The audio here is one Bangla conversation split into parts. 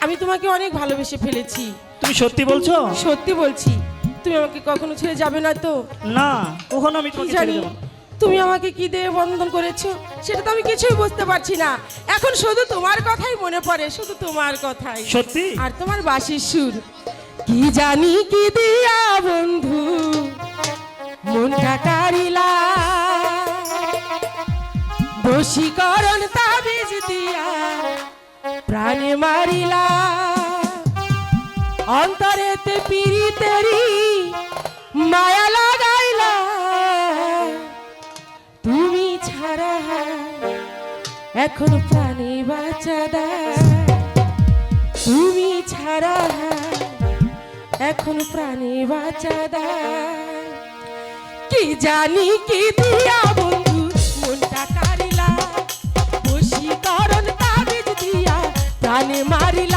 আমি তোমাকে অনেক ভালোবেসে ফেলেছি। তুমি সত্যি বলছো? সত্যি বলছি। তুমি আমাকে কখনো ছেড়ে যাবে না তো? না কখনো আমি তোমাকে ছেড়ে না। তুমি আমাকে কি দিয়ে বন্ধন করেছ? সেটা তো আমি কিছুই বুঝতে পারছি না। এখন শুধু তোমার কথাই মনে পড়ে শুধু তোমার কথাই। সত্যি? আর তোমার বাসির সুর। কি জানি কি দিয়া বন্ধু মনটা কারিলা তাবিজ দিয়া প্রাণে মারিলা। অন্তরেতে পিরিতেরি মায়া লাগাইলা। তুমি ছাড়া এখন প্রাণে বাঁচা দেয় তুমি ছাড়া এখন প্রাণে বাঁচা দেয় কি জানি কি দিয়া বন্ধু, মনটা প্রাণে মারিলা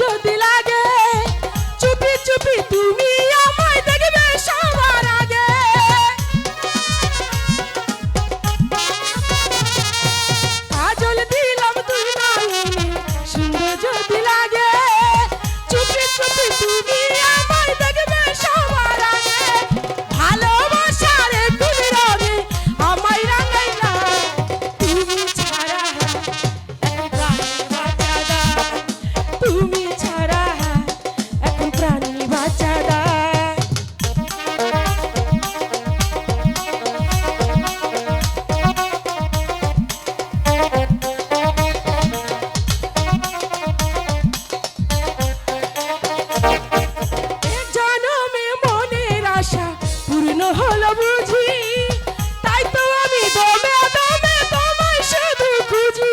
যদি পূর্ণ হলো বুঝি। তাই তো আমি দমে দমে তোমায় শুধু খুঁজি।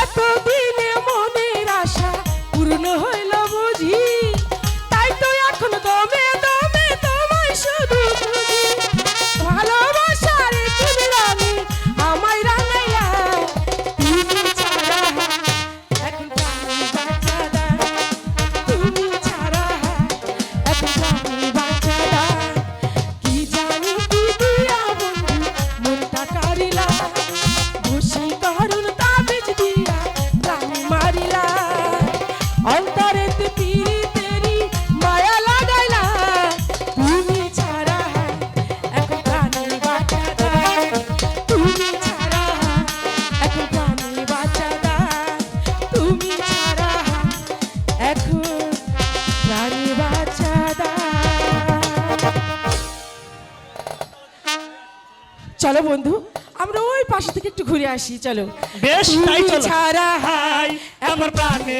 এতদিনে মনের আশা পূর্ণ হইল চলো বন্ধু আমরা ওই পাশে থেকে একটু ঘুরে আসি চলো। বেশ তাই চলো। ছাড়া হাই আমার প্রাণে